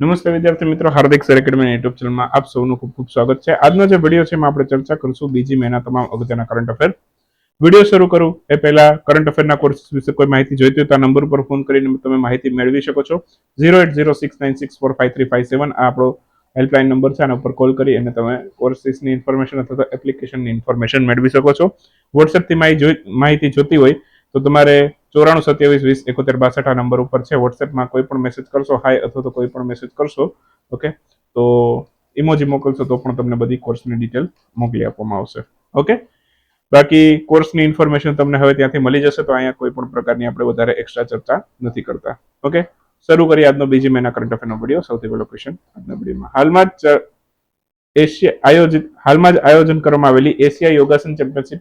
નમસ્તે વિદ્યાર્થી મિત્રો, હાર્દિક સર એકેડમી યુટ્યુબ ચેનલમાં આપ સૌનું ખૂબ ખૂબ સ્વાગત છે. આજનો જે વીડિયો છે એમાં આપણે ચર્ચા કરીશું બીજી મહિના તમામ અગત્યના કરંટ અફેર વીડિયો શરૂ કરું. એ પહેલા કરંટ અફેરના કોર્સ વિશે કોઈ માહિતી જોઈતી હોય તો આ નંબર પર ફોન કરીને તમે માહિતી મેળવી શકો છો. Zero eight zero six nine six four five three five seven આ આપણો હેલ્પલાઇન નંબર છે. આના ઉપર કોલ કરી અને તમે કોર્સિસની ઇન્ફોર્મેશન અથવા તો એપ્લિકેશનની ઇન્ફોર્મેશન મેળવી શકો છો. વોટ્સએપથી માહિતી જોતી હોય તો તમારે ચોરાણું સત્યાવીસ વીસ એકોતેર બાસઠ આ નંબર ઉપર છે. વોટ્સએપમાં કોઈ પણ મેસેજ કરશો હાય અથવા તો કોઈ પણ મેસેજ કરશો ઓકે તો ઇમોજી મોકલશો તો પણ તમને બધી કોર્સની ડિટેલ મોકલી આપવામાં આવશે ઓકે બાકી કોર્સની ઇન્ફોર્મેશન તમને હવે ત્યાંથી મળી જશે, તો અહીંયા કોઈ પણ પ્રકારની આપણે વધારે એક્સ્ટ્રા ચર્ચા નથી કરતા ઓકે શરૂ કરીએ આજનો બીજી મહિના કરંટ અફેરનો વીડિયો સૌથી પહેલો ક્વેશ્ચન આજના વિડીયોમાં હાલમાં જ એશિયા આયોજિત, હાલમાં જ આયોજન કરવામાં આવેલી એશિયા યોગાસન ચેમ્પિયનશિપ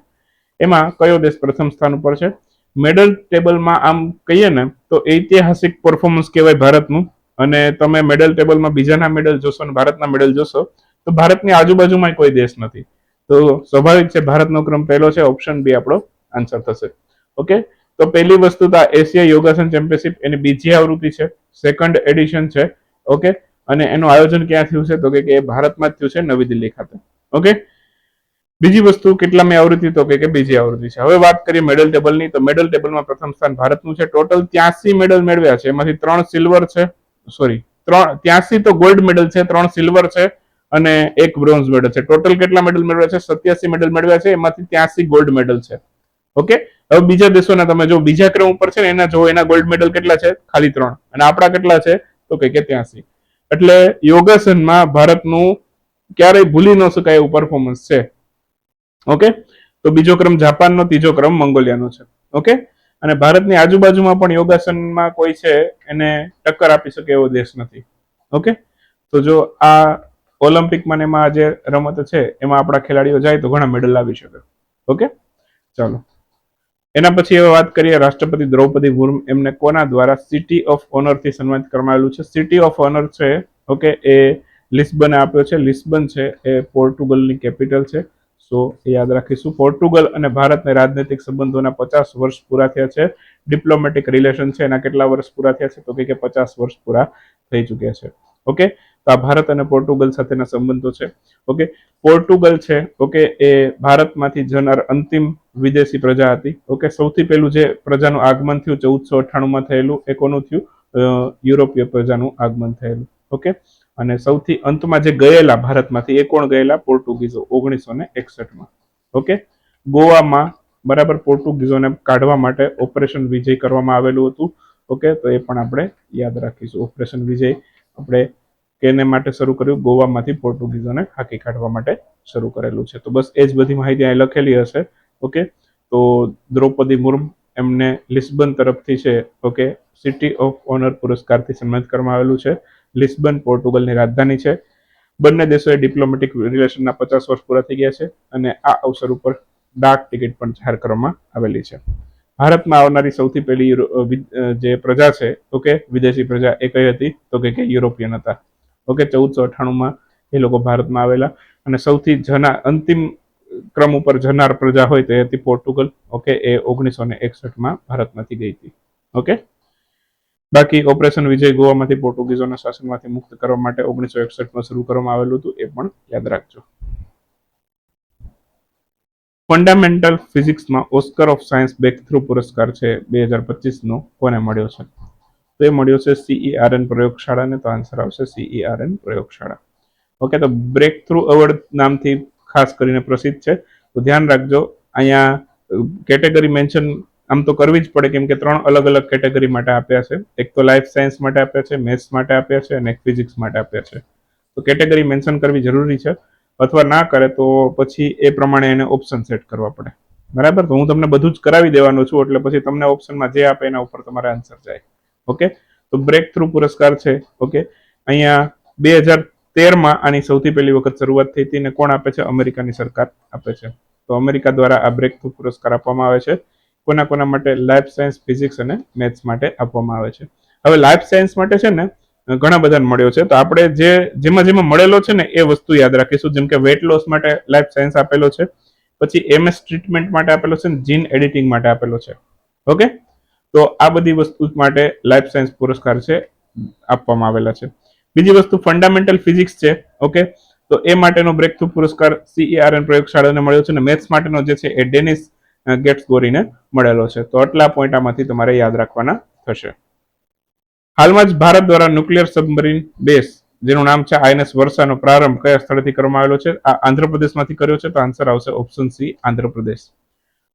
એમાં કયો દેશ પ્રથમ સ્થાન ઉપર છે? મેડલ ટેબલમાં આમ કહીએ ને, તો ઐતિહાસિક પરફોર્મન્સ કહેવાય ભારતનું. અને તમે મેડલ ટેબલમાં બીજાના મેડલ જોશો અને ભારતના મેડલ જોશો, તો ભારતની આજુબાજુમાં કોઈ દેશ નથી. તો સ્વાભાવિક છે, ભારતનો ક્રમ પહેલો છે ઓપ્શન બી આપણો આન્સર થશે. ઓકે? તો પહેલી વસ્તુ તો એશિયા યોગાસન ચેમ્પિયનશિપ એની બીજી આવૃત્તિ છે સેકન્ડ એડિશન છે, ઓકે? અને એનું આયોજન ક્યાં થયું છે? તો કે ભારતમાં જ થયું છે, નવી દિલ્હી ખાતે. ઓકે? બીજી વસ્તુ કેટલામી આવૃત્તિ, તો કે બીજી આવૃત્તિ છે. હવે વાત કરીએ મેડલ ટેબલની તો મેડલ ટેબલમાં પ્રથમ સ્થાન ભારતનું છે. ટોટલ ત્યાસી મેડલ મેળવ્યા છે. એમાંથી ત્રણ સિલ્વર છે. સોરી ત્રણ, ત્યાસી તો ગોલ્ડ મેડલ છે, ત્રણ સિલ્વર છે અને એક બ્રોન્ઝ મેડલ છે. ટોટલ કેટલા મેડલ મેળવ્યા છે? સત્યાસી મેડલ મેળવ્યા છે. એમાંથી ત્યાસી ગોલ્ડ મેડલ છે. ઓકે હવે બીજા દેશોના તમે જો, બીજા ક્રમ ઉપર છે ને, એના જો, એના ગોલ્ડ મેડલ કેટલા છે? ખાલી ત્રણ. અને આપણા કેટલા છે? તો કે ત્યાસી. એટલે યોગાસનમાં ભારતનું ક્યારેય ભૂલી ન શકાય એવું પરફોર્મન્સ છે. ઓકે તો બીજો ક્રમ જાપાનનો, ત્રીજો ક્રમ મંગોલિયાનો છે. ઓકે અને ભારતની આજુબાજુમાં પણ યોગાસનમાં કોઈ છે, એને ટક્કર આપી શકે એવો દેશ નથી. ઓકે તો જો આ ઓલિમ્પિકમાં એમાં જે રમત છે, એમાં આપણા ખેલાડીઓ જાય તો ઘણા મેડલ લાવી શકે. ઓકે ચાલો. એના પછી હવે વાત કરીએ રાષ્ટ્રપતિ દ્રૌપદી મુર્મુ, એમને કોના દ્વારા સિટી ઓફ ઓનરથી સન્માનિત કરવામાં આવેલું છે? સિટી ઓફ ઓનર છે ઓકે એ લિસ્બને આપ્યો છે. લિસ્બન છે, એ પોર્ટુગલની કેપિટલ છે. સો એ યાદ રાખીશું. પોર્ટુગલ અને ભારતને રાજનૈતિક સંબંધોના પચાસ વર્ષ પૂરા થયા છે. ડિપ્લોમેટિક રિલેશન છે, એના કેટલા વર્ષ પૂરા થયા છે? તો કે પચાસ વર્ષ પૂરા થઈ ચૂક્યા છે. ઓકે? તો આ ભારત અને પોર્ટુગલ સાથેના સંબંધો છે. ઓકે? પોર્ટુગલ છે, ઓકે, એ ભારતમાંથી જનાર અંતિમ વિદેશી પ્રજા હતી. ઓકે? સૌથી પહેલું જે પ્રજાનું આગમન થયું ચૌદસો અઠ્ઠાણુંમાં થયેલું, એ કોનું થયું? યુરોપીય પ્રજાનું આગમન થયેલું. ઓકે? અને સૌથી અંતમાં જે ગયેલા ભારતમાંથી એ કોણ ગયેલા? પોર્ટુગીઝો, ઓગણીસો ને એકસઠમાં. ઓકે? ગોવામાં, બરાબર, પોર્ટુગીઝોને કાઢવા માટે ઓપરેશન વિજય કરવામાં આવેલું હતું. ઓકે? તો એ પણ આપણે યાદ રાખીશું. ઓપરેશન વિજય આપણે કેને માટે શરૂ કર્યું? ગોવામાંથી પોર્ટુગીઝોને હાકી કાઢવા માટે શરૂ કરેલું છે. તો બસ એ જ બધી માહિતી અહીં લખેલી હશે. ઓકે? તો દ્રૌપદી મુર્મુ એમને લિસ્બન તરફથી છે. ઓકે? સિટી ઓફ ઓનર પુરસ્કારથી સન્માનિત કરવામાં આવેલું છે. લિસ્બન, પોર્ટુગલની રાજધાની છે. બંને દેશોએ ડિપ્લોમેટિક રિલેશનના પચાસ વર્ષ પૂરા થઈ ગયા છે અને આ અવસર ઉપર ડાક ટિકિટ પણ જાહેર કરવામાં આવેલી છે. ભારતમાં આવનારી સૌથી પહેલી જે પ્રજા છે, ઓકે, વિદેશી પ્રજા એ કઈ હતી? તો કે યુરોપિયન હતા. ઓકે, ચૌદસો અઠ્ઠાણુંમાં એ લોકો ભારતમાં આવેલા અને સૌથી જના, અંતિમ ક્રમ ઉપર જનાર પ્રજા હોય તે હતી પોર્ટુગલ. ઓકે, એ ઓગણીસો ને એકસઠમાં ભારતમાંથી ગઈ હતી. ઓકે? બાકી ઓપરેશન વિજય ગોવામાંથી પોર્ટુગીઝોના શાસનમાંથી મુક્ત કરવા માટે ઓગણીસો એકસઠમાં શરૂ કરવામાં આવેલું હતું, એ પણ યાદ રાખજો. ફંડામેન્ટલ ફિઝિક્સમાં Oscar of science breakthrough પુરસ્કાર છે, બે હજાર પચીસનો. કોને મળ્યો છે? તો એ મળ્યો છે સીઈઆરએન પ્રયોગશાળાને, તો આન્સર આવશે સીઈઆરએન પ્રયોગશાળા. ઓકે તો બ્રેક થ્રુ અવોર્ડ નામથી ખાસ કરીને પ્રસિદ્ધ છે. તો ધ્યાન રાખજો, અહીંયા કેટેગરી મેન્શન આમ તો કરવી જ પડે, કેમ કે ત્રણ અલગ અલગ કેટેગરી માટે આપ્યા છે. એક તો લાઈફ સાયન્સ માટે આપ્યા છે મેથ્સ માટે આપ્યા છે અને એક ફિઝિક્સ માટે આપ્યા છે. તો કેટેગરી મેન્શન કરવી જરૂરી છે. અથવા ના કરે તો પછી એ પ્રમાણે એને ઓપ્શન સેટ કરવા પડે. બરાબર? તો હું તમને બધું જ કરાવી દેવાનો છું, એટલે પછી તમને ઓપ્શનમાં જે આપે એના ઉપર તમારે આન્સર જાય. ઓકે તો બ્રેક થ્રુ પુરસ્કાર છે. ઓકે અહીંયા બે હજાર તેરમાં આની સૌથી પહેલી વખત શરૂઆત થઈ હતી અને કોણ આપે છે? અમેરિકાની સરકાર આપે છે. તો અમેરિકા દ્વારા આ બ્રેક થ્રુ પુરસ્કાર આપવામાં આવે છે. કોના કોના માટે લાઈફ સાયન્સ ફિઝિક્સ અને મેથ્સ માટે આપવામાં આવે છે. હવે લાઈફ સાયન્સ માટે છે ને, ઘણા બધાને મળ્યો છે. તો આપણે જે, જેમાં જેમાં મળેલો છે ને, એ વસ્તુ યાદ રાખીશું. જેમ કે વેટ લોસ માટે લાઈફ સાયન્સ આપેલો છે. પછી એમએસ ટ્રીટમેન્ટ માટે આપેલો છે ને જીન એડિટિંગ માટે આપેલો છે. ઓકે? તો આ બધી વસ્તુ માટે લાઈફ સાયન્સ પુરસ્કાર છે, આપવામાં આવેલા છે. બીજી વસ્તુ ફંડામેન્ટલ ફિઝિક્સ છે. ઓકે? તો એ માટેનો બ્રેક થ્રુ પુરસ્કાર સીઈઆરએન પ્રયોગશાળાને મળ્યો છે અને મેથ્સ માટેનો જે છે એ ડેનિસ ગેટ્સ ગોરીને મળેલો છે. તો આટલા પોઈન્ટ આમાંથી તમારે યાદ રાખવાના થશે. હાલમાં જ ભારત દ્વારા ન્યુક્લિયર સબમરીન બેઝ જેનું નામ છે આઈએનએસ વર્ષાનો પ્રારંભ, કયા સ્થળેથી કરવામાં આવેલો છે? આ આંધ્રપ્રદેશમાંથી કર્યો છે, તો આન્સર આવશે ઓપ્શન સી આંધ્રપ્રદેશ.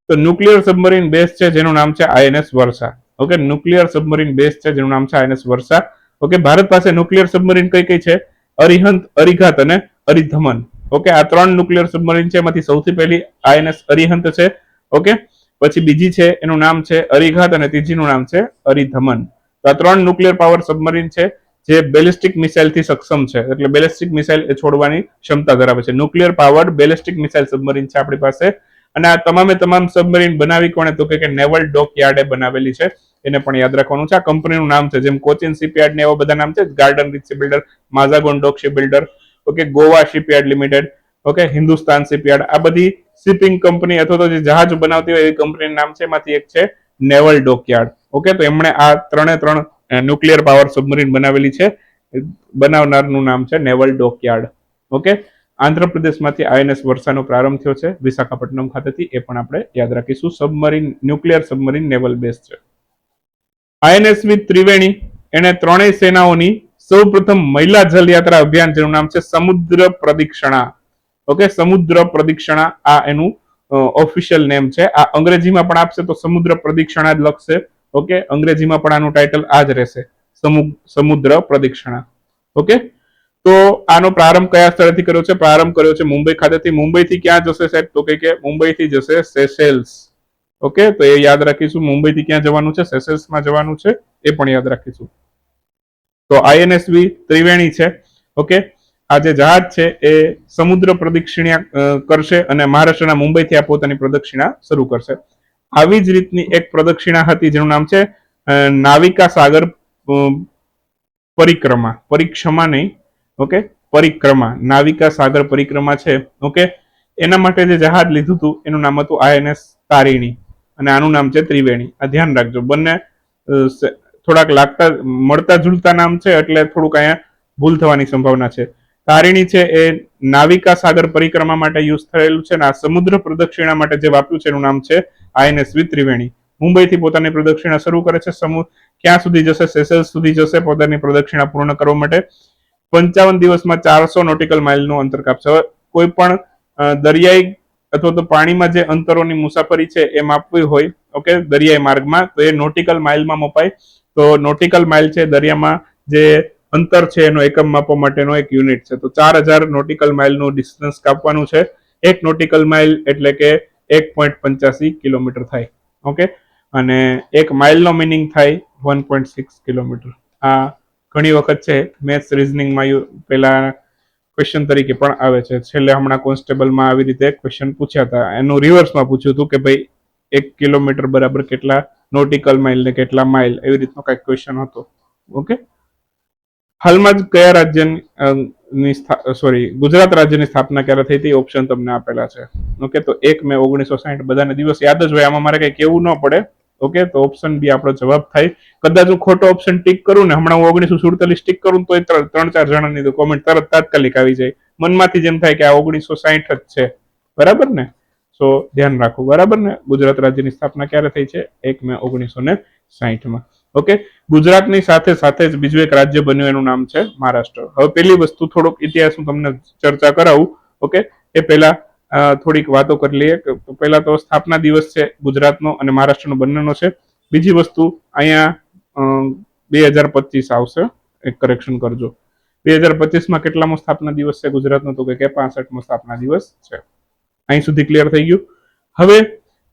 તો ન્યુક્લિયર સબમરીન બેઝ છે, જેનું નામ છે INS Varsha. Okay nuclear submarine base છે, જેનું નામ છે આઈએનએસ વર્ષા. ઓકે ભારત પાસે ન્યુક્લિયર સબમરીન કઈ કઈ છે? અરિહંત, અરિઘાત અને અરિધમન. ઓકે આ ત્રણ ન્યુક્લિયર સબમરીન છે, એમાંથી સૌથી પહેલી આઈએનએસ અરિહંત છે ઓકે? પછી બીજી છે, એનું નામ છે અરિઘાત અને ત્રીજીનું નામ છે અરિધમન. તો આ ત્રણ ન્યુક્લિયર પાવર સબમરીન છે, જે બેલિસ્ટિક મિસાઇલથી સક્ષમ છે. એટલે બેલિસ્ટિક મિસાઇલ એ છોડવાની ક્ષમતા ધરાવે છે. Nuclear powered ballistic missile submarine છે આપણી પાસે. અને આ તમામે તમામ સબમરીન બનાવી કોણે? તો કે નેવલ ડોક યાર્ડે બનાવેલી છે. એને પણ યાદ રાખવાનું છે. આ કંપનીનું નામ છે, જેમ કોચિન શિપયાર્ડ ને એવા બધા નામ છે. Garden Reach builder, Mazagon dock builder, okay? Goa shipyard limited, okay? Hindustan shipyard. આ બધી શિપિંગ કંપની અથવા તો જે જહાજ બનાવતી હોય એવી કંપનીનું નામ છે, એમાંથી એક છે, નેવલ ડોકયાર્ડ. ઓકે, તો એમણે આ ત્રણે ત્રણ ન્યુક્લિયર પાવર સબમરીન બનાવેલી છે. બનાવનારનું નામ છે નેવલ ડોકયાર્ડ. ઓકે, આંધ્રપ્રદેશમાંથી આઈએનએસ વર્ષાનો પ્રારંભ થયો છે. વિશાખાપટ્ટનમ ખાતેથી એ પણ આપણે યાદ રાખીશું. Submarine, nuclear submarine naval base છે. આઈએનએસવી ત્રિવેણી એને ત્રણેય સેનાઓની સૌપ્રથમ મહિલા જલયાત્રા અભિયાન, જેનું નામ છે સમુદ્ર પ્રદિક્ષણા. ઓકે સમુદ્ર પ્રદિક્ષણા આ એનું ઓફિશિયલ નેમ છે. આ અંગ્રેજીમાં પણ આપશે તો સમુદ્ર પ્રદિક્ષણા જ લખશે. ઓકે અંગ્રેજીમાં પણ આનું ટાઇટલ આ જ રહેશે. સમુદ્ર પ્રદિક્ષણા. ઓકે તો આનો પ્રારંભ કયા સ્થળેથી કર્યો છે? પ્રારંભ કર્યો છે મુંબઈ ખાતેથી. મુંબઈથી ક્યાં જશે સાહેબ? તો કે મુંબઈથી જશે સેસેલ્સ ઓકે તો એ યાદ રાખીશું. મુંબઈથી ક્યાં જવાનું છે? સેસેલ્સમાં જવાનું છે. એ પણ યાદ રાખીશું. તો આઈએનએસવી ત્રિવેણી છે. ઓકે આ જે જહાજ છે એ સમુદ્ર પ્રદક્ષિણા કરશે અને મહારાષ્ટ્રના મુંબઈથી આ પોતાની પ્રદક્ષિણા શરૂ કરશે. આવી જ રીતની એક પ્રદક્ષિણા હતી જેનું નામ છે નાવિકા સાગર પરિક્રમા. પરિક્ષમા નહીં, ઓકે? પરિક્રમા. નાવિકા સાગર પરિક્રમા છે, ઓકે? એના માટે જે જહાજ લીધું હતું, એનું નામ હતું આઈએનએસ તારીણી અને આનું નામ છે ત્રિવેણી. આ ધ્યાન રાખજો. બંને થોડાક લાગતા, મળતા ઝૂલતા નામ છે એટલે થોડુંક અહીંયા ભૂલ થવાની સંભાવના છે. તારિણી છે એ નાવિકા સાગર પરિક્રમા માટે યુઝ થયેલું છે અને આ સમુદ્ર પ્રદક્ષિણા માટે જે વાપ્યું છે એનું નામ છે આઈએનએસ ત્રિવેણી. મુંબઈથી પોતાની પ્રદક્ષિણા શરૂ કરે છે, સમુ, ક્યાં સુધી જશે, સેસેલ્સ સુધી જશે, પોતાની પ્રદક્ષિણા પૂર્ણ કરવા માટે પંચાવન દિવસમાં ચારસો નોટિકલ માઇલનું અંતર કાપશે. કોઈ પણ દરિયાઈ અથવા તો પાણીમાં જે અંતરોની મુસાફરી છે એ માપવી હોય, ઓકે, દરિયાઈ માર્ગમાં, તો એ નોટિકલ માઇલમાં મપાય. તો નોટિકલ માઇલ છે દરિયામાં જે અંતર છે એનો એકમ માપવા માટેનો એક યુનિટ છે. તો ચાર હજાર નોટિકલ માઇલનું ડિસ્ટન્સ કાપવાનું છે. એક નોટિકલ માઇલ એટલે કે એક પોઈન્ટ પંચ્યાસી કિલોમીટર થાય. ઓકે અને એક માઇલનો મિનિંગ થાય વન પોઈન્ટ સિક્સ કિલોમીટર. આ ઘણી વખત છે મેથ્સ રિઝનિંગમાં પેલા ક્વેશ્ચન તરીકે પણ આવે છે. છેલ્લે હમણાં કોન્સ્ટેબલમાં આવી રીતે ક્વેશ્ચન પૂછ્યા હતા. એનું રિવર્સમાં પૂછ્યું હતું કે ભાઈ, એક કિલોમીટર બરાબર કેટલા નોટિકલ માઇલ ને કેટલા માઇલ એવી રીતનો કંઈક ક્વેશ્ચન હતો. ઓકે હાલમાં જ કયા રાજ્યની સોરી ગુજરાત રાજ્યની સ્થાપના ક્યારે થઈ હતી ઓપ્શન તમને આપેલા છે. ઓકે તો એક મે ઓગણીસો સાહીઠ બધાને દિવસ યાદ જ હોય, આમાં મારે કઈ કેવું ન પડે. ઓકે તો ઓપ્શન બી આપણો જવાબ થાય. કદાચ હું ખોટો ઓપ્શન ટીક કરું ને, હમણાં હું ઓગણીસો સુડતાલીસ ટીક કરું તો ત્રણ ચાર જણાની કોમેન્ટ તરત તાત્કાલિક આવી જાય. મનમાંથી જેમ થાય કે આ ઓગણીસો સાહીઠ જ છે. બરાબર ને? સો ધ્યાન રાખો. બરાબર ને? ગુજરાત રાજ્યની સ્થાપના ક્યારે થઈ છે? એક મે ઓગણીસો ને સાહીઠમાં. ઓકે ગુજરાતની સાથે સાથે જ બીજું એક રાજ્ય બન્યું, એનું નામ છે મહારાષ્ટ્ર. હવે પેલી વસ્તુ, થોડોક ઇતિહાસ હું તમને ચર્ચા કરાવું ઓકે એ પહેલા થોડીક વાતો કરી લઈએ. પહેલા તો સ્થાપના દિવસ છે ગુજરાતનો અને મહારાષ્ટ્રનો બંનેનો છે. બીજી વસ્તુ, અહીંયા બે હજાર પચીસ આવશે. એક કરેક્શન કરજો. બે હજાર પચીસમાં કેટલામો સ્થાપના દિવસ છે ગુજરાતનો? તો કે પાસઠમો સ્થાપના દિવસ છે. અહીં સુધી ક્લિયર થઈ ગયું. હવે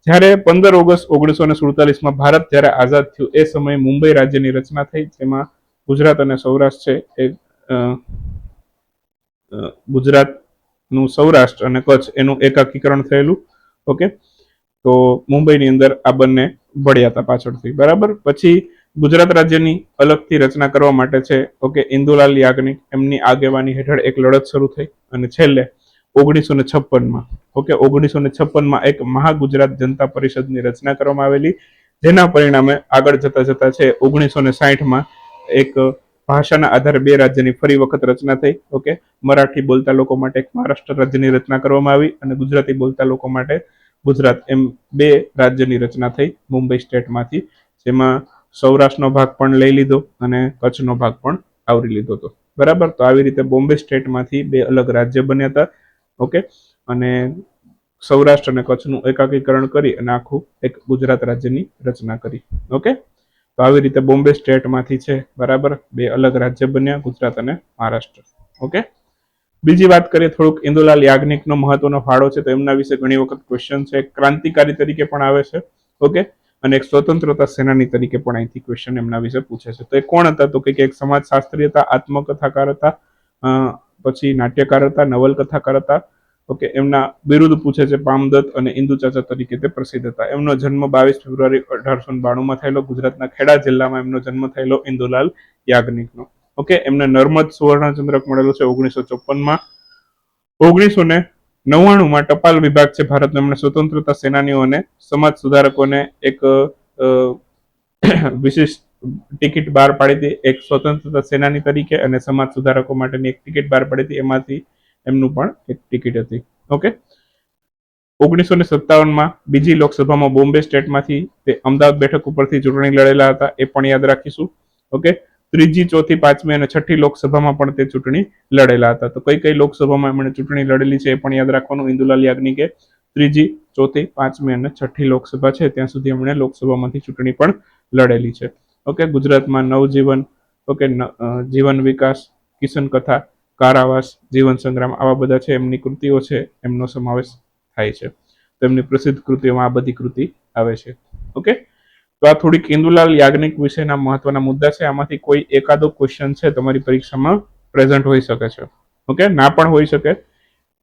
જ્યારે પંદર ઓગસ્ટ ઓગણીસો ને સુડતાલીસમાં ભારત જ્યારે આઝાદ થયું, એ સમયે મુંબઈ રાજ્યની રચના થઈ, જેમાં ગુજરાત અને સૌરાષ્ટ્ર છે, એ ગુજરાતનું સૌરાષ્ટ્ર અને કચ્છ એનું એકાકીકરણ થયેલું, ઓકે? તો મુંબઈની અંદર આ બંને ભળ્યા હતા પાછળથી, બરાબર? પછી ગુજરાત રાજ્યની અલગથી રચના કરવા માટે છે, ઓકે, ઇન્દુલાલ યાજ્ઞિક, એમની આગેવાની હેઠળ એક લડત શરૂ થઈ અને છેલ્લે ઓગણીસો ને છપ્પનમાં. ઓકે ઓગણીસો ને છપ્પનમાં એક મહાગુજરાત જનતા પરિષદની રચના કરવામાં આવેલી. જેના પરિણામે આગળ જતા જતા છે ઓગણીસો ને સાહીઠમાં એક ભાષાના આધારે બે રાજ્યની ફરી વખત રચના થઈ. ઓકે, મરાઠી બોલતા લોકો માટે એક મહારાષ્ટ્ર રાજ્યની રચના કરવામાં આવી અને ગુજરાતી બોલતા લોકો માટે ગુજરાત એમ બે રાજ્યની રચના થઈ મુંબઈ સ્ટેટમાંથી. જેમાં સૌરાષ્ટ્રનો ભાગ પણ લઈ લીધો અને કચ્છનો ભાગ પણ આવરી લીધો હતો. બરાબર? તો આવી રીતે બોમ્બે સ્ટેટમાંથી બે અલગ રાજ્ય બન્યા હતા. ઓકે? અને સૌરાષ્ટ્ર અને કચ્છનું એકાકીકરણ કરી અને આખું એક ગુજરાત રાજ્યની રચના કરી. ઓકે? તો આવી રીતે બોમ્બે સ્ટેટમાંથી છે, બરાબર? બે અલગ રાજ્ય બન્યા, ગુજરાત અને મહારાષ્ટ્ર. ઓકે? બીજી વાત કરીએ, થોડુંક ઇન્દુલાલ યાજ્ઞિકનો મહત્વનો ફાળો છે, તો એમના વિશે ઘણી વખત ક્વેશ્ચન છે. ક્રાંતિકારી તરીકે પણ આવે છે, ઓકે? અને એક સ્વતંત્રતા સેનાની તરીકે પણ અહીંથી ક્વેશ્ચન એમના વિશે પૂછે છે. તો એ કોણ હતા? તો કે એક સમાજ શાસ્ત્રી હતા, આત્મકથાકાર હતા પછી નાટ્યકાર હતા નવલકથાકાર હતા ઓકે, એમના બિરુદ પૂછે છે પામદત્ત અને ઇન્દુ ચાચા તરીકે તે પ્રસિદ્ધ હતા. એમનો જન્મ બાવીસ ફેબ્રુઆરી અઢારસો બાણુંમાં થયેલો ગુજરાતના ખેડા જિલ્લામાં એમનો જન્મ થયેલો ઇન્દુલાલ યાજ્ઞિકનો. ઓકે, એમને નર્મદ સુવર્ણચંદ્રક મળેલો છે ઓગણીસો ચોપનમાં ઓગણીસો ને નવ્વાણુંમાં ટપાલ વિભાગ છે ભારતનો. એમણે સ્વતંત્રતા સેનાનીઓને સમાજ સુધારકોને એક વિશિષ્ટ ટિકિટ બહાર પાડી હતી. એક સ્વતંત્રતા સેનાની તરીકે અને સમાજ સુધારકો માટેની એક ટિકિટ બહાર પાડી હતી. એમાંથી એમનું પણ એક ટિકિટ હતી. ઓકે? ઓગણીસો ને સત્તાવનમાં બીજી લોકસભામાં બોમ્બે સ્ટેટમાંથી તે અમદાવાદ બેઠક ઉપરથી ચૂંટણી લડેલા હતા. એ પણ યાદ રાખીશું. ઓકે? ત્રીજી, ચોથી, પાંચમી અને છઠ્ઠી લોકસભામાં પણ તે ચૂંટણી લડેલા હતા. તો કઈ કઈ લોકસભામાં એમણે ચૂંટણી લડેલી છે એ પણ યાદ રાખવાનું ઇન્દુલાલ યાજ્ઞિકે. ત્રીજી, ચોથી, પાંચમી અને છઠ્ઠી લોકસભા છે. ત્યાં સુધી એમણે લોકસભામાંથી ચૂંટણી પણ લડેલી છે. ઓકે ગુજરાતમાં નવજીવન ઓકે જીવન વિકાસ, કિશન કથા, કારાવાસ, જીવન સંગ્રામ આવા બધા છે. એમની કૃતિઓ છે, એમનો સમાવેશ થાય છે. તો એમની પ્રસિદ્ધ કૃતિઓમાં આ બધી કૃતિ આવે છે. ઓકે તો આ થોડીક ઇન્દુલાલ યાજ્ઞિક વિશેના મહત્વના મુદ્દા છે. આમાંથી કોઈ એકાદો ક્વેશ્ચન છે, તમારી પરીક્ષામાં પ્રેઝન્ટ હોઈ શકે છે. ઓકે ના પણ હોઈ શકે.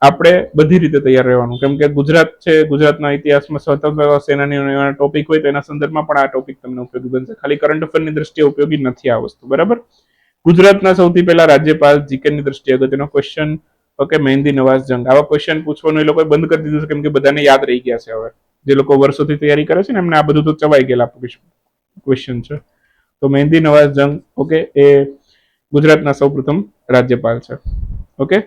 આપણે બધી રીતે તૈયાર રહેવાનું. કેમ કે ગુજરાત છે, ગુજરાતના ઇતિહાસમાં સ્વતંત્ર સેનાની ટોપિક હોય તો એના સંદર્ભમાં પણ આ ટોપિક તમને ઉપયોગી બનશે. ખાલી કરંટ અફેરની દ્રષ્ટિએ ઉપયોગી નથી આ વસ્તુ, બરાબર? ગુજરાતના સૌથી પહેલા રાજ્યપાલ જીકેની દ્રષ્ટિએ અગત્યનો ક્વેશ્ચન ઓકે મહેંદી નવાઝ જંગ. આવા ક્વેશ્ચન પૂછવાનું એ લોકોએ બંધ કરી દીધું છે, કેમ કે બધાને યાદ રહી ગયા છે હવે. જે લોકો વર્ષોથી તૈયારી કરે છે ને, એમને આ બધું તો ચવાઈ ગયેલા ક્વેશ્ચન છે. તો મહેંદી નવાઝ જંગ ઓકે એ ગુજરાતના સૌપ્રથમ રાજ્યપાલ છે ઓકે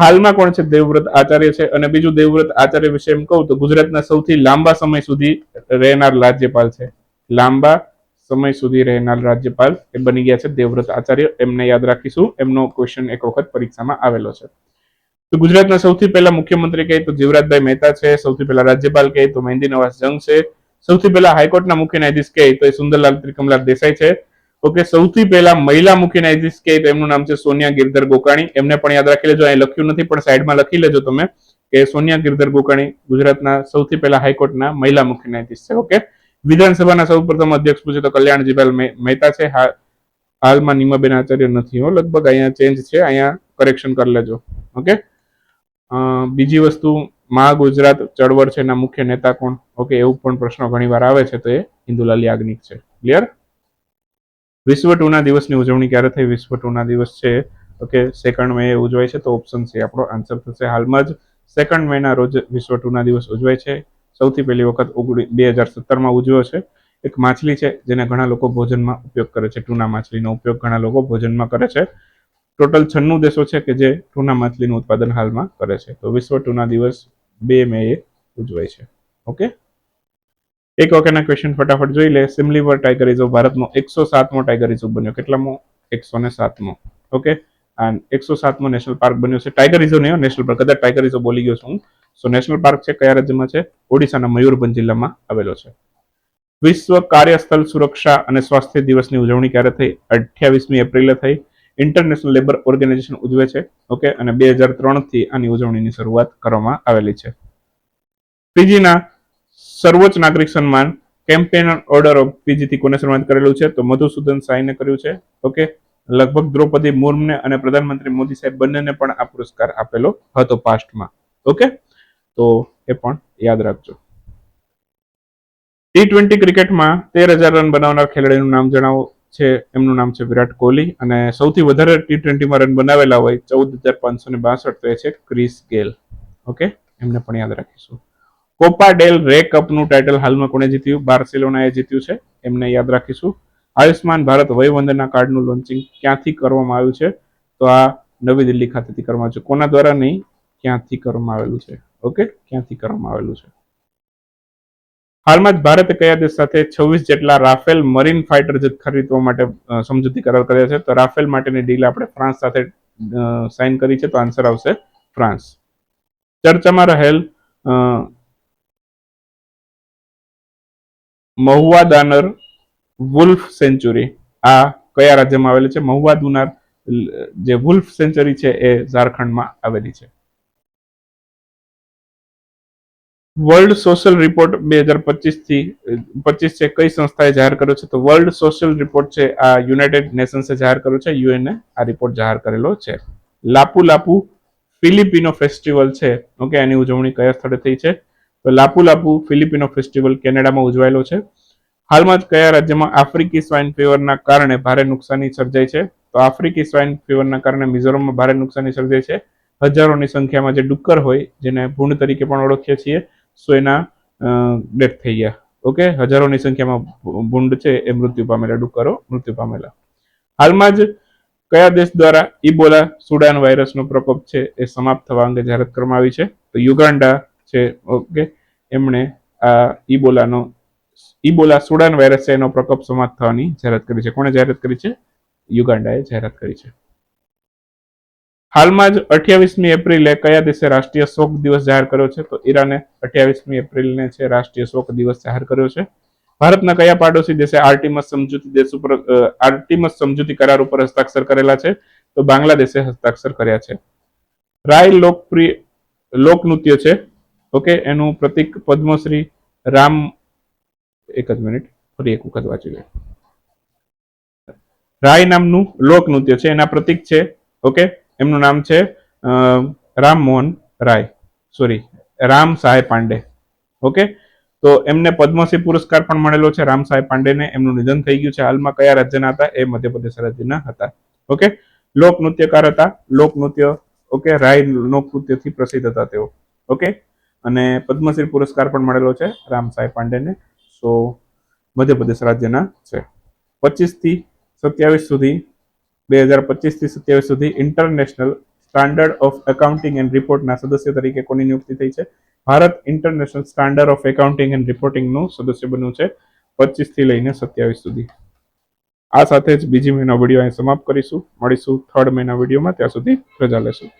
હાલમાં કોણ છે દેવવ્રત આચાર્ય છે? અને બીજું દેવવ્રત આચાર્ય વિશે એમ કહું તો ગુજરાતના સૌથી લાંબા સમય સુધી રહેનાર રાજ્યપાલ છે. લાંબા સમય સુધી રહેનાર રાજ્યપાલ એ બની ગયા છે દેવવ્રત આચાર્ય. એમને યાદ રાખીશું. એમનો ક્વેશ્ચન એક વખત પરીક્ષામાં આવેલો છે. તો ગુજરાતના સૌથી પહેલા મુખ્યમંત્રી કહે તો જીવરાજભાઈ મહેતા છે. સૌથી પહેલા રાજ્યપાલ કહે તો મહેંદી નવાઝ જંગ છે. સૌથી પહેલા હાઈકોર્ટના મુખ્ય ન્યાયાધીશ કહે તો એ સુંદરલાલ ત્રિકમલાલ દેસાઈ છે. ઓકે, સૌથી પહેલા મહિલા મુખ્ય ન્યાયાધીશ કે એમનું નામ છે સોનિયા ગિરધર ગોકાણી. એમને પણ યાદ રાખી લેજો, અહીં લખ્યું નથી, પણ સાઈડમાં લખી લેજો તમે કે સોનિયા ગિરધર ગોકાણી ગુજરાતના સૌથી પહેલા હાઈકોર્ટના મહિલા મુખ્ય ન્યાયાધીશ છે, ઓકે? વિધાનસભાના સૌપ્રથમ અધ્યક્ષ પૂછે તો કલ્યાણજીભાઈ મહે- મહેતા છે. હાલમાં નીમાબેન આચાર્ય નથી, હો, લગભગ અહીંયા ચેન્જ છે, અહીંયા કરેક્શન કરી લેજો, ઓકે? બીજી વસ્તુ મહા ગુજરાત ચળવળ છે એના મુખ્ય નેતા કોણ? ઓકે, એવું પણ પ્રશ્નો ઘણીવાર આવે છે, તો એ ઇન્દુલાલ યાજ્ઞિક છે. ક્લિયર વિશ્વ ટુના દિવસની ઉજવણી ક્યારે થઈ? વિશ્વ ટૂના દિવસ છે. ઓકે સેકન્ડ મે ઉજવાય છે, તો ઓપ્શન સી આપણો આન્સર થશે હાલમાં જ. સેકન્ડ મેના રોજ વિશ્વ ટુના દિવસ ઉજવાય છે. સૌથી પહેલી વખત ઓગણી, બે હજાર સત્તરમાં ઉજવ્યો છે. એક માછલી છે, જેને ઘણા લોકો ભોજનમાં ઉપયોગ કરે છે. ટૂના માછલીનો ઉપયોગ ઘણા લોકો ભોજનમાં કરે છે. ટોટલ છન્નું દેશો છે કે જે ટૂના માછલીનું ઉત્પાદન હાલમાં કરે છે. તો વિશ્વ ટુના દિવસ બે મે એ ઉજવાય છે. ઓકે? એક વખતના ક્વેશ્ચન ફટાફટ જોઈ લે. સિમલીવર ટાઈગર રિઝર્વ ભારતનો એકસો સાતમો ટાઈગર રિઝર્વ બન્યો કેટલામો? એકસો ને સાતમો. ઓકે અને એકસો સાતમો નેશનલ પાર્ક બન્યો છે. ટાઈગર રિઝર્વ નહીં નેશનલ પાર્ક કદાચ ટાઈગર રિઝર્વ બોલી ગયો છું. સો નેશનલ પાર્ક છે કયા રાજ્યમાં છે? ઓડિશાના મયુરભંજ જિલ્લામાં આવેલો છે. વિશ્વ કાર્યસ્થળ સુરક્ષા અને સ્વાસ્થ્ય દિવસની ઉજવણી ક્યારે થઈ? અઠ્યાવીસમી એપ્રિલે થઈ. ઇન્ટરનેશનલ લેબર ઓર્ગેનાઇઝેશન ઉજવે છે. ઓકે અને બે હજાર ત્રણથી આની ઉજવણીની શરૂઆત કરવામાં આવેલી છે. પીજીના સર્વોચ્ચ નાગરિક સન્માન કેમ્પેન ઓર્ડર ઓફ પીજીથી કોને સન્માનિત કરેલું છે. તો મધુસૂદન સાઈને કર્યું છે. ઓકે? લગભગ દ્રૌપદી મુર્મને અને પ્રધાનમંત્રી મોદી સાહેબ બંનેને પણ આ પુરસ્કાર આપેલો હતો પાસ્ટમાં ઓકે? તો એ પણ યાદ રાખજો. ટી ટ્વેન્ટી ક્રિકેટમાં તેર હજાર રન બનાવનાર ખેલાડીનું નામ જણાવો. છે, એમનું નામ છે વિરાટ કોહલી અને સૌથી વધારે ટી ટ્વેન્ટીમાં રન બનાવેલા હોય ચૌદ હજાર પાંચસો ને બાસઠ તો એ છે ક્રિસ ગેલ. ઓકે? એમને પણ યાદ રાખીશું. કોપા ડેલ રે કપનું ટાઇટલ હાલમાં કોણે જીત્યું? બાર્સેલોનાએ જીત્યું છે. એમને યાદ રાખીશું. આયુષ્માન ભારત વયવંદના કાર્ડનું લોન્ચિંગ ક્યાંથી કરવામાં આવ્યું છે? તો આ નવી દિલ્હી ખાતેથી કરવામાં આવ્યું છે. કોના દ્વારા નહીં? ક્યાંથી કરવામાં આવેલું છે? ઓકે? ક્યાંથી કરવામાં આવેલું છે? હાલમાં જ ભારતે કયા દેશ સાથે છવ્વીસ જેટલા રાફેલ મરીન ફાઇટર જેટ ખરીદવા માટે સમજૂતી કરાર કર્યા છે? તો રાફેલ માટેની ડીલ આપણે ફ્રાન્સ સાથે સાઇન કરી છે. તો આન્સર આવશે ફ્રાન્સ ચર્ચામાં રહેલ મહુવા દાનર વુલ્ફ સેન્ચુરી આ કયા રાજ્યમાં આવેલી છે? મહુવા દુનાર, જે વુલ્ફ સેન્ચુરી છે, એ ઝારખંડમાં આવેલી છે. વર્લ્ડ સોશિયલ રિપોર્ટ બે હજાર પચીસથી પચીસ છે કઈ સંસ્થાએ જાહેર કર્યો છે? તો વર્લ્ડ સોશિયલ રિપોર્ટ છે, આ યુનાઇટેડ નેશન્સે જાહેર કર્યો છે. યુએનએ આ રિપોર્ટ જાહેર કરેલો છે. લાપુ લાપુ ફિલિપિનો ફેસ્ટિવલ છે. ઓકે એની ઉજવણી કયા સ્થળે થઈ છે? તો લાપુ લાપુ ફિલિપિનો ફેસ્ટિવલ કેનેડામાં ઉજવાયેલો છે. હાલમાં જ કયા રાજ્યમાં આફ્રિકી સ્વાઇન ફીવરના કારણે ભારે નુકસાની સર્જાઈ છે? તો આફ્રિકી સ્વાઇન ફીવરના કારણે મિઝોરમમાં ભારે નુકસાની સર્જાઈ છે. હજારોની સંખ્યામાં જે ડુક્કર હોય, જેને ભૂંડ તરીકે પણ ઓળખીએ છીએ, સો એના ડેથ થઈ ગયા. ઓકે? હજારોની સંખ્યામાં ભૂંડ છે, એ મૃત્યુ પામેલા, ડુક્કરો મૃત્યુ પામેલા. હાલમાં જ કયા દેશ દ્વારા ઇબોલા સુડાન વાયરસનો પ્રકોપ છે, એ સમાપ્ત થવા અંગે જાહેરાત કરવામાં આવી છે. તો યુગાન્ડા છે. ઓકે. એમણે આ ઇબોલાનો ઇબોલા સુડાન વાયરસ એનો પ્રકોપ સમાપ્ત થવાની જાહેરાત કરી છે. કોણે જાહેરાત કરી છે? યુગાન્ડાએ જાહેરાત કરી છે. હાલમાં જ અઠ્યાવીસમી એપ્રિલે કયા દિવસે રાષ્ટ્રીય શોક દિવસ જાહેર કર્યો છે? તો ઈરાને અઠ્યાવીસમી એપ્રિલને છે રાષ્ટ્રીય શોક દિવસ જાહેર કર્યો છે. ભારતના કયા પાડોશી દેશે આર્ટિમસ સમજૂતી દેશ ઉપર આર્ટિમસ સમજૂતી કરાર ઉપર હસ્તાક્ષર કરેલા છે? તો બાંગ્લાદેશે હસ્તાક્ષર કર્યા છે. રાય લોકપ્રિય લોકનૃત્ય છે. ઓકે, એનું પ્રતિક પદ્મશ્રી રામ, એક જ મિનિટ, ફરી એક વખત વાંચી લે. રાય નામનું લોકનૃત્ય છે, એના પ્રતિક છે, ઓકે, એમનું નામ છે રામ મોહન રાય, સોરી, રામ સહાય પાંડે, ઓકે, તો એમને પદ્મશ્રી પુરસ્કાર પણ મળેલો છે, રામ સાહેબ પાંડેને, એમનું નિધન થઈ ગયું છે, હાલમાં કયા રાજ્યના હતા, એ મધ્યપ્રદેશ રાજ્યના હતા, ઓકે, લોકનૃત્યકાર હતા, લોકનૃત્ય, ઓકે રાય લોકનૃત્યથી પ્રસિદ્ધ હતા તેઓ, ઓકે અને પદ્મશ્રી પુરસ્કાર પણ મળેલો છે રામ સાહેબ પાંડેને. સો મધ્યપ્રદેશ રાજ્યના છે. પચીસથી સત્યાવીસ સુધી, બે હજાર પચીસથી સત્યાવીસ સુધી international standard of accounting and રિપોર્ટના સદસ્ય તરીકે કોની નિયુક્તિ થઈ છે? Bharat international standard of accounting and રિપોર્ટિંગનું સદસ્ય બન્યું છે પચીસથી લઈને સત્યાવીસ સુધી. આ સાથે જ બીજી મહિના વીડિયો અહીં સમાપ્ત કરીશું. મળીશું થર્ડ મહિના વિડીયોમાં. ત્યાં સુધી રજા લેશું.